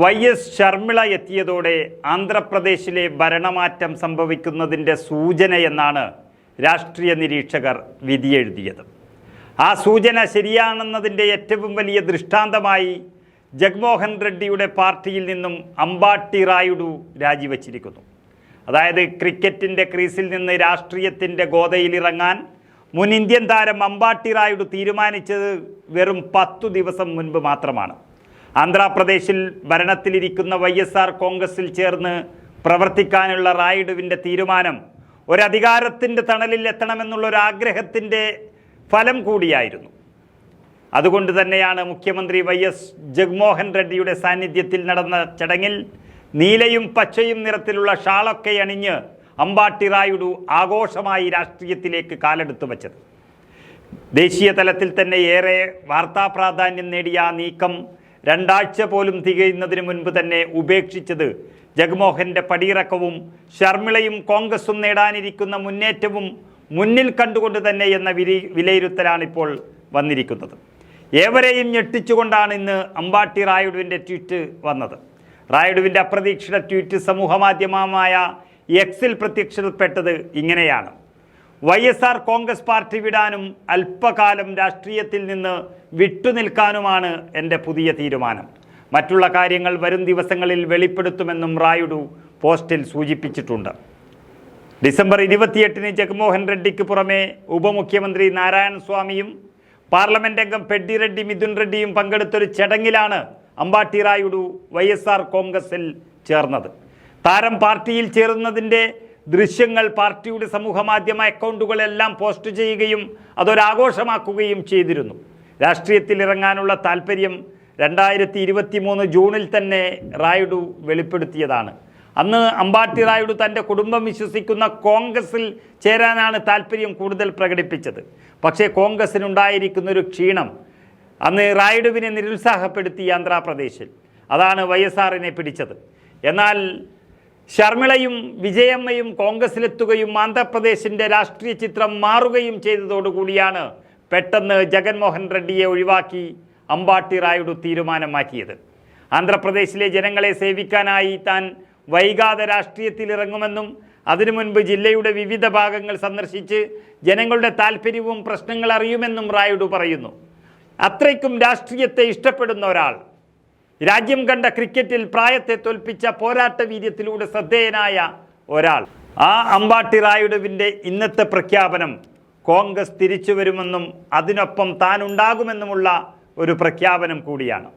Y S Sharmila എത്തിയതോടെ ആന്ധ്രാപ്രദേശിലെ ഭരണമാറ്റം സംഭവിക്കുന്നതിന്റെ സൂചനയെന്നാണ് രാഷ്ട്രീയ നിരീക്ഷകർ വിധിയെഴുതിയത്. ആ സൂചന ശരിയാണെന്നതിന്റെ ഏറ്റവും വലിയ ദൃഷ്ടാന്തമായി ജഗ്മോഹൻ റെഡ്ഡിയുടെ പാർട്ടിയിൽ നിന്നും അമ്പാട്ടി റായുഡു രാജിവച്ചിരിക്കുന്നു. അതായത് ക്രിക്കറ്റിന്റെ ക്രീസിൽ നിന്ന് രാഷ്ട്രീയത്തിന്റെ ഗോതയിലിറങ്ങാൻ മുൻ ഇന്ത്യൻ താരം അമ്പാട്ടി റായുഡു തീരുമാനിച്ചത് വെറും പത്തു ദിവസം മുൻപ് മാത്രമാണ്. ആന്ധ്രാപ്രദേശിൽ ഭരണത്തിലിരിക്കുന്ന വൈ എസ് ആർ കോൺഗ്രസിൽ ചേർന്ന് പ്രവർത്തിക്കാനുള്ള റായിഡുവിന്റെ തീരുമാനം ഒരധികാരത്തിന്റെ തണലിൽ എത്തണമെന്നുള്ള ഒരു ഫലം കൂടിയായിരുന്നു. അതുകൊണ്ട് തന്നെയാണ് മുഖ്യമന്ത്രി വൈ എസ് ജഗ്മോഹൻ റെഡ്ഡിയുടെ സാന്നിധ്യത്തിൽ നടന്ന ചടങ്ങിൽ നീലയും പച്ചയും നിറത്തിലുള്ള ഷാളൊക്കെ അണിഞ്ഞ് അമ്പാട്ടി റായുഡു ആഘോഷമായി രാഷ്ട്രീയത്തിലേക്ക് കാലെടുത്തു വച്ചത്. ദേശീയ തലത്തിൽ തന്നെ ഏറെ വാർത്താ പ്രാധാന്യം നേടിയ ആ നീക്കം രണ്ടാഴ്ച പോലും തികയുന്നതിന് മുൻപ് തന്നെ ഉപേക്ഷിച്ചത് ജഗ്മോഹന്റെ പടിയിറക്കവും ശർമിളയും കോൺഗ്രസും നേടാനിരിക്കുന്ന മുന്നേറ്റവും മുന്നിൽ കണ്ടുകൊണ്ട് തന്നെ എന്ന വിരി വിലയിരുത്തലാണിപ്പോൾ വന്നിരിക്കുന്നത്. ഏവരെയും ഞെട്ടിച്ചുകൊണ്ടാണ് ഇന്ന് അമ്പാട്ടി റായുഡുവിന്റെ ട്വീറ്റ് വന്നത്. റായുഡുവിന്റെ അപ്രതീക്ഷിത ട്വീറ്റ് സമൂഹമാധ്യമമായ എക്സിൽ പ്രത്യക്ഷപ്പെട്ടത് ഇങ്ങനെയാണ്. Y S R Congress party വിടാനും അല്പകാലം രാഷ്ട്രീയത്തിൽ നിന്ന് വിട്ടുനിൽക്കാനുമാണ് എന്റെ പുതിയ തീരുമാനം. മറ്റുള്ള കാര്യങ്ങൾ വരും ദിവസങ്ങളിൽ വെളിപ്പെടുത്തുമെന്നും റായുഡു പോസ്റ്റിൽ സൂചിപ്പിച്ചിട്ടുണ്ട്. ഡിസംബർ ഇരുപത്തിയെട്ടിന് ജഗ്മോഹൻ റെഡ്ഡിക്ക് പുറമെ ഉപമുഖ്യമന്ത്രി നാരായണ സ്വാമിയും പാർലമെന്റ് അംഗം പെഡ്ഡി റെഡ്ഡി മിഥുൻ റെഡ്ഡിയും പങ്കെടുത്തൊരു ചടങ്ങിലാണ് Ambati Rayudu Y S R കോൺഗ്രസിൽ ചേർന്നത്. താരം പാർട്ടിയിൽ ചേർന്നതിന്റെ ദൃശ്യങ്ങൾ പാർട്ടിയുടെ സമൂഹമാധ്യമ അക്കൗണ്ടുകളെല്ലാം പോസ്റ്റ് ചെയ്യുകയും അതൊരാഘോഷമാക്കുകയും ചെയ്തിരുന്നു. രാഷ്ട്രീയത്തിൽ ഇറങ്ങാനുള്ള താല്പര്യം രണ്ടായിരത്തി ഇരുപത്തി മൂന്ന് ജൂണിൽ തന്നെ റായുഡു വെളിപ്പെടുത്തിയതാണ്. അന്ന് അമ്പാട്ടി റായുഡു തന്റെ കുടുംബം വിശ്വസിക്കുന്ന കോൺഗ്രസിൽ ചേരാനാണ് താല്പര്യം കൂടുതൽ പ്രകടിപ്പിച്ചത്. പക്ഷേ കോൺഗ്രസിനുണ്ടായിരിക്കുന്ന ഒരു ക്ഷീണം അന്ന് റായിഡുവിനെ നിരുത്സാഹപ്പെടുത്തി ആന്ധ്രാപ്രദേശിൽ. അതാണ് വൈ പിടിച്ചത്. എന്നാൽ ശർമിളയും വിജയമ്മയും കോൺഗ്രസിലെത്തുകയും ആന്ധ്രാപ്രദേശിന്റെ രാഷ്ട്രീയ ചിത്രം മാറുകയും ചെയ്തതോടുകൂടിയാണ് പെട്ടെന്ന് ജഗൻമോഹൻ റെഡ്ഡിയെ ഒഴിവാക്കി അമ്പാട്ടി റായുഡു തീരുമാനം മാറ്റിയത് ആന്ധ്രാപ്രദേശിലെ ജനങ്ങളെ സേവിക്കാനായി താൻ വൈകാതെ രാഷ്ട്രീയത്തിൽ ഇറങ്ങുമെന്നും അതിനു മുൻപ് ജില്ലയുടെ വിവിധ ഭാഗങ്ങൾ സന്ദർശിച്ച് ജനങ്ങളുടെ താല്പര്യവും പ്രശ്നങ്ങൾ അറിയുമെന്നും റായുഡു പറയുന്നു. അത്രയ്ക്കും രാഷ്ട്രീയത്തെ ഇഷ്ടപ്പെടുന്ന ഒരാൾ രാജ്യം കണ്ട ക്രിക്കറ്റിൽ പ്രായത്തെ തോൽപ്പിച്ച പോരാട്ട വീര്യത്തിലൂടെ ശ്രദ്ധേയനായ ഒരാൾ. ആ അമ്പാട്ടി റായുഡുവിന്റെ ഇന്നത്തെ പ്രഖ്യാപനം കോൺഗ്രസ് തിരിച്ചു വരുമെന്നും അതിനൊപ്പം താനുണ്ടാകുമെന്നുമുള്ള ഒരു പ്രഖ്യാപനം കൂടിയാണ്.